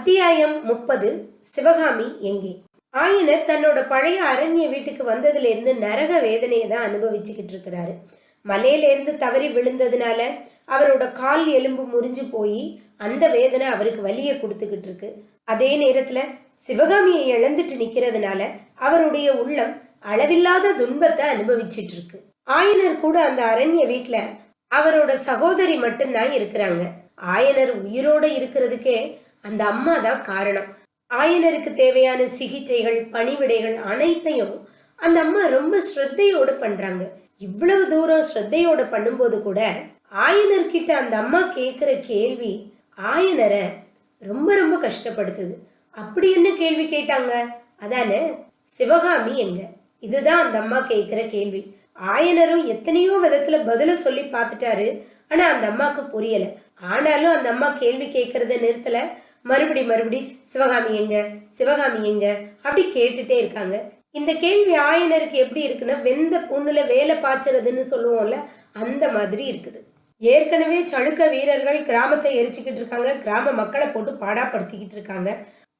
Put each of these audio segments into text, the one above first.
அத்தியாயம் முப்பது சிவகாமி எங்கே? ஆயனர் தன்னோட பழைய அரண்ய வீட்டுக்கு வந்ததுலேருந்து நரக வேதனையை தான் அனுபவிச்சுக்கிட்டு இருக்கிறாரு. மலையிலேருந்து தவறி விழுந்ததுனால அவரோட கால் எலும்பு முறிஞ்சு போய் அந்த வேதனை அவருக்கு வலியை கொடுத்துக்கிட்டு இருக்கு. அதே நேரத்தில் சிவகாமியை இழந்துட்டு நிற்கிறதுனால அவருடைய உள்ளம் அளவில்லாத துன்பத்தை அனுபவிச்சிட்டு இருக்கு. ஆயனர் கூட அந்த அரண்ய வீட்டில் அவரோட சகோதரி மட்டும்தான் இருக்கிறாங்க. ஆயனர் உயிரோட இருக்கிறதுக்கே அந்த அம்மா தான் காரணம். ஆயனருக்கு தேவையான சிகிச்சைகள் பணிவிடைகள் அனைத்தையும் அந்த அம்மா ரொம்ப ஸ்ரத்தையோடு பண்றாங்க. இவ்வளவு தூரம் ஸ்ரத்தையோட பண்ணும்போது கூட ஆயனர்கிட்ட அந்த அம்மா கேட்குற கேள்வி ஆயனரை ரொம்ப ரொம்ப கஷ்டப்படுத்துது. அப்படி என்ன கேள்வி கேட்டாங்க? அதானே சிவகாமி எங்க? இதுதான் அந்த அம்மா கேட்குற கேள்வி. ஆயனரும் எத்தனையோ விதத்துல பதில சொல்லி பார்த்துட்டாரு. ஆனா அந்த அம்மாக்கு புரியல. ஆனாலும் அந்த அம்மா கேள்வி கேட்கறத நிறுத்தல. மறுபடி மறுபடி சிவகாமி எங்க? சிவகாமி எங்க? அப்படி கேட்டுட்டே இருக்காங்க. இந்த கேள்வி ஆயனருக்கு எப்படி இருக்குன்னா வெந்த புண்ணுல வேலை பாய்ச்சறதுன்னு சொல்லுவோம்ல அந்த மாதிரி இருக்குது. ஏற்கனவே சளுக்க வீரர்கள் கிராமத்தை எரிச்சுக்கிட்டு இருக்காங்க கிராம மக்களை போட்டு பாடாப்படுத்திக்கிட்டு இருக்காங்க.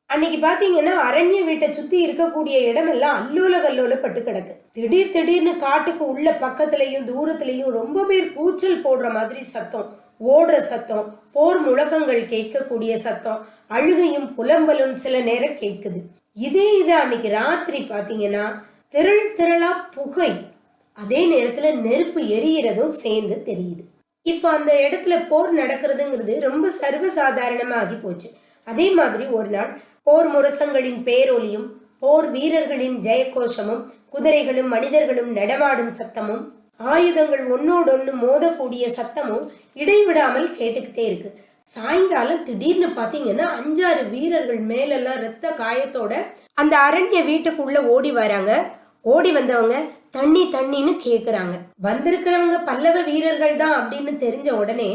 அன்னைக்கு பாத்தீங்கன்னா அரண்ய வீட்டை சுத்தி இருக்கக்கூடிய இடமெல்லாம் அல்லோல கல்லோல பட்டு கிடக்கு. திடீர் திடீர்னு காட்டுக்கு உள்ள பக்கத்துலயும் தூரத்துலயும் ரொம்ப பேர் கூச்சல் போடுற மாதிரி சத்தம். ஓடுற சத்தம் போர் முழக்கங்கள் கேட்கக்கூடிய சத்தம் அழுகையும் புலம்பலும் சில நேரம் கேட்குது. இதே இது அன்னைக்கு ராத்திரி பார்த்தீங்கன்னா திரள் திரளா புகை. அதே நேரத்துல நெருப்பு எரியறதும் சேர்ந்து தெரியுது. இப்போ அந்த இடத்துல போர் நடக்கிறதுங்கிறது ரொம்ப சர்வசாதாரணமாகி போச்சு. அதே மாதிரி ஒரு நாள் போர் முரசங்களின் பேரொலியும் போர் வீரர்களின் ஜெயகோஷமும் குதிரைகளும் மனிதர்களும் நடமாடும் சத்தமும் ஆயுதங்கள் ஒன்னோடொன்னு மோதக்கூடிய சத்தமும் இடைவிடாமல் கேட்டுக்கிட்டே இருக்கு. சாயங்காலம் திடீர்னு பாத்தீங்கன்னா அஞ்சாறு வீரர்கள் மேலெல்லாம் ரத்த காயத்தோட அந்த அரண்ய வீட்டுக்குள்ள ஓடி வராங்க. ஓடி வந்தவங்க தண்ணி தண்ணின்னு கேக்குறாங்க. வந்திருக்கிறவங்க பல்லவ வீரர்கள் தான் அப்படின்னு தெரிஞ்ச உடனே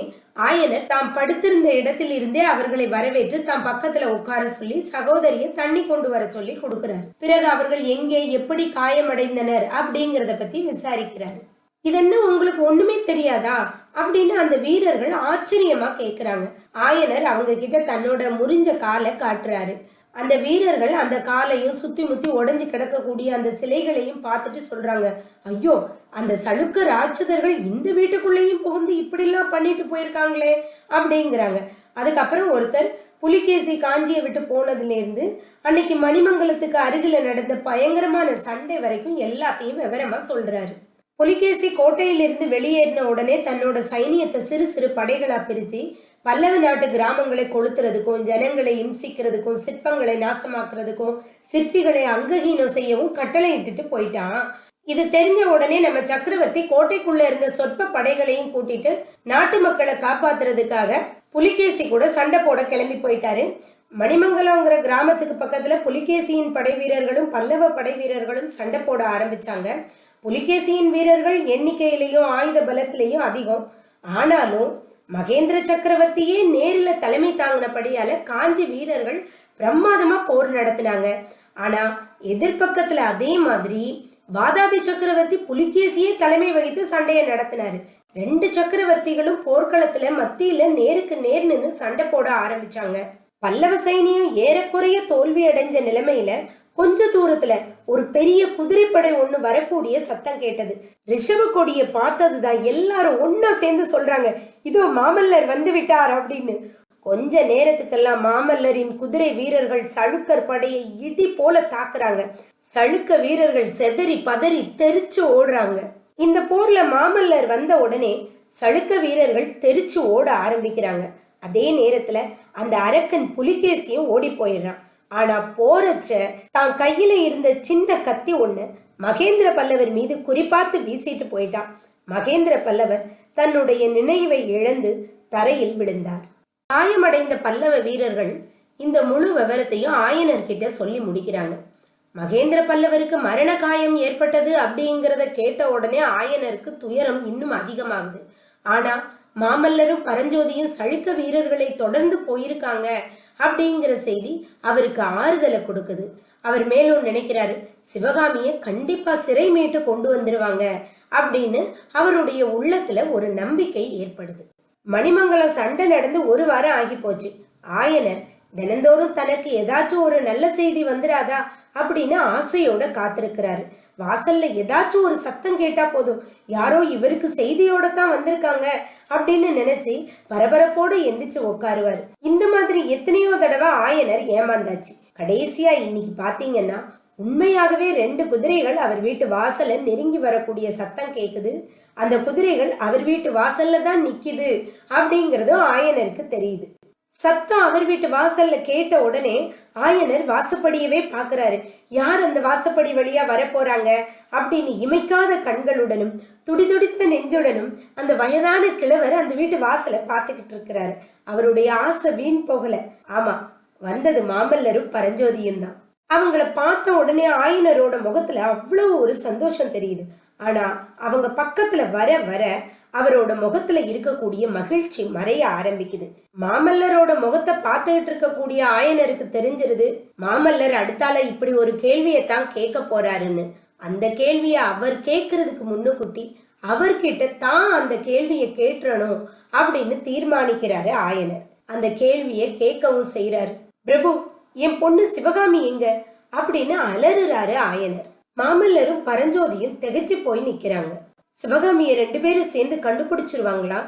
ஆயனர் தாம் படுத்திருந்த இடத்தில் இருந்தே அவர்களை வரவேற்று தாம் பக்கத்துல உட்கார சொல்லி சகோதரிய தண்ணி கொண்டு வர சொல்லி கொடுக்கிறார். பிறகு அவர்கள் எங்கே எப்படி காயமடைந்தனர் அப்படிங்கறத பத்தி விசாரிக்கிறார். இதென்ன உங்களுக்கு ஒண்ணுமே தெரியாதா? அப்படின்னு அந்த வீரர்கள் ஆச்சரியமா கேக்குறாங்க. ஆயனர் அவங்க கிட்ட தன்னோட முறிஞ்ச காலை காட்டுறாரு. அந்த வீரர்கள் அந்த காலையும் சுத்தி முத்தி உடஞ்சி கிடக்கக்கூடிய அந்த சிலைகளையும் பார்த்துட்டு சொல்றாங்க. ஐயோ அந்த சளுக்க ராட்சதர்கள் இந்த வீட்டுக்குள்ளேயும் புகுந்து இப்படிலாம் பண்ணிட்டு போயிருக்காங்களே அப்படிங்கிறாங்க. அதுக்கப்புறம் ஒருத்தர் புலிகேசி காஞ்சியை விட்டு போனதுலேருந்து அன்னைக்கு மணிமங்கலத்துக்கு அருகில் நடந்த பயங்கரமான சண்டை வரைக்கும் எல்லாத்தையும் விவரமா சொல்றாரு. புலிகேசி கோட்டையிலிருந்து வெளியேறின உடனே தன்னோட சைனியத்தை சிறு சிறு படைகளா பிரிச்சு பல்லவ நாட்டு கிராமங்களை கொளுத்துறதுக்கும் ஜனங்களை இம்சிக்கிறதுக்கும் சிற்பங்களை நாசமாக்குறதுக்கும் சிற்பிகளை அங்ககீனம் செய்யவும் கட்டளை இட்டுட்டு போயிட்டான். இது தெரிஞ்ச உடனே நம்ம சக்கரவர்த்தி கோட்டைக்குள்ள இருந்த சொற்ப படைகளையும் கூட்டிட்டு நாட்டு மக்களை காப்பாத்துறதுக்காக புலிகேசி கூட சண்டை போட கிளம்பி போயிட்டாரு. மணிமங்கலங்கிற கிராமத்துக்கு பக்கத்துல புலிகேசியின் படை வீரர்களும் பல்லவ படை வீரர்களும் சண்டை போட ஆரம்பிச்சாங்க. புலிகேசியின் வீரர்கள் எண்ணிக்கையிலையும் ஆயுத பலத்திலையும் அதிகம். ஆனாலும் மகேந்திர சக்கரவர்த்தியே நேரில் தலைமை தாங்கினபடியால காஞ்சி வீரர்கள் பிரமாதமா போர் நடத்தினாங்க. ஆனா எதிர்பக்கத்துல அதே மாதிரி வாதாபி சக்கரவர்த்தி புலிகேசியே தலைமை வகித்து சண்டையை நடத்தினாரு. ரெண்டு சக்கரவர்த்திகளும் போர்க்களத்துல மத்தியில நேருக்கு நேர் நின்று சண்டை போட ஆரம்பிச்சாங்க. பல்லவ சைனியம் ஏறக்குறைய தோல்வி அடைஞ்ச நிலைமையில கொஞ்ச தூரத்துல ஒரு பெரிய குதிரைப்படை ஒண்ணு வரக்கூடிய சத்தம் கேட்டது. ரிஷப கொடிய பார்த்ததுதான் எல்லாரும் ஒன்னா சேர்ந்து சொல்றாங்க இதோ மாமல்லர் வந்து விட்டார் அப்படின்னு. கொஞ்ச நேரத்துக்கெல்லாம் மாமல்லரின் குதிரை வீரர்கள் சளுக்கர் படையை இடி போல தாக்குறாங்க. சளுக்க வீரர்கள் செதறி பதறி தெரிச்சு ஓடுறாங்க. இந்த போர்ல மாமல்லர் வந்த உடனே சளுக்க வீரர்கள் தெரிச்சு ஓட ஆரம்பிக்கிறாங்க. அதே நேரத்துல அந்த அரக்கன் புலிகேசியும் ஓடி போயிடுறான். ஆனா போறச்ச தான் கையில இருந்த சின்ன கத்தி ஒண்ணு மகேந்திர பல்லவர் மீது குறிப்பாத்து வீசிட்டு போயிட்டான். மகேந்திர பல்லவர் தன்னுடைய நினைவை இழந்து தரையில் விழுந்தார். காயமடைந்த பல்லவ வீரர்கள் இந்த முழு விவரத்தையும் ஆயனர்கிட்ட சொல்லி முடிக்கிறாங்க. மகேந்திர பல்லவருக்கு மரண காயம் ஏற்பட்டது அப்படிங்கிறத கேட்ட உடனே ஆயனருக்கு துயரம் இன்னும் அதிகமாகுது. ஆனா மாமல்லரும் பரஞ்சோதியும் சழுக்க வீரர்களை தொடர்ந்து போயிருக்காங்க. அப்படிங்கிற செய்தி அவருக்கு ஆறுதலை கொடுக்குது. அவர் மேலும் நினைக்கிறாரு சிவகாமியை கண்டிப்பா சிறை மீட்டு கொண்டு வந்துருவாங்க அப்படின்னு அவருடைய உள்ளத்துல ஒரு நம்பிக்கை ஏற்படுது. மணிமங்கலம் சண்டை நடந்து ஒரு வாரம் ஆகி போச்சு ஆயனர் தினந்தோறும் தனக்கு ஏதாச்சும் ஒரு நல்ல செய்தி வந்துடாதா அப்படின்னு ஆசையோட காத்திருக்கிறாரு. வாசல்ல ஏதாச்சும் ஒரு சத்தம் கேட்டா போதும். யாரோ இவருக்கு செய்தியோட தான் வந்திருக்காங்க அப்படின்னு நினைச்சு பரபரப்போடு எந்திரிச்சு உட்காருவாரு. இந்த மாதிரி எத்தனையோ தடவை ஆயனர் ஏமாந்தாச்சு. கடைசியா இன்னைக்கு பாத்தீங்கன்னா உண்மையாகவே ரெண்டு குதிரைகள் அவர் வீட்டு வாசல்ல நெருங்கி வரக்கூடிய சத்தம் கேக்குது. அந்த குதிரைகள் அவர் வீட்டு வாசல்ல தான் நிக்குது அப்படிங்கறதும் ஆயனருக்கு தெரியுது. சத்தம் அவர் வீட்டு வாசல்ல கேட்ட உடனே ஆயனர் வாசப்படியவே பாக்குறாரு யார் அந்த வாசப்படி வழியா வரப்போறாங்க? அப்படின்னு இமைக்காத கண்களுடனும் துடிதுடித்த நெஞ்சுடனும் அந்த வயதான கிழவர் அந்த வீட்டு வாசலை பார்த்துக்கிட்டு இருக்கிறாரு. அவருடைய ஆசை வீண் போகல. ஆமா வந்தது மாமல்லரும் பரஞ்சோதியும் தான் அவங்கள பார்த்த உடனே ஆயனரோட முகத்துல அவ்வளவு ஒரு சந்தோஷம் தெரியுது. ஆனா அவங்க பக்கத்துல வர வர அவரோட முகத்துல இருக்கக்கூடிய மகிழ்ச்சி மறைய ஆரம்பிக்குது. மாமல்லரோட முகத்தை பார்த்துக்கிட்டு இருக்கக்கூடிய ஆயனருக்கு தெரிஞ்சிருது மாமல்லர் அடுத்தால இப்படி ஒரு கேள்வியைத்தான் கேட்க போறாருன்னு. அந்த கேள்வியை அவர் கேட்கறதுக்கு முன்னுக்குட்டி அவர்கிட்ட தான் அந்த கேள்வியை கேட்டுறணும் அப்படின்னு தீர்மானிக்கிறாரு ஆயனர். அந்த கேள்வியை கேட்கவும் செய்கிறார் பிரபு என் பொண்ணு சிவகாமி எங்க? அப்படின்னு அலறுறாரு ஆயனர். மாமல்லரும் பரஞ்சோதியும் திகைச்சு போய் நிக்கிறாங்க சிவகாமியை ரெண்டு பேரும் சேர்ந்து கண்டுபிடிச்சிருவாங்களா?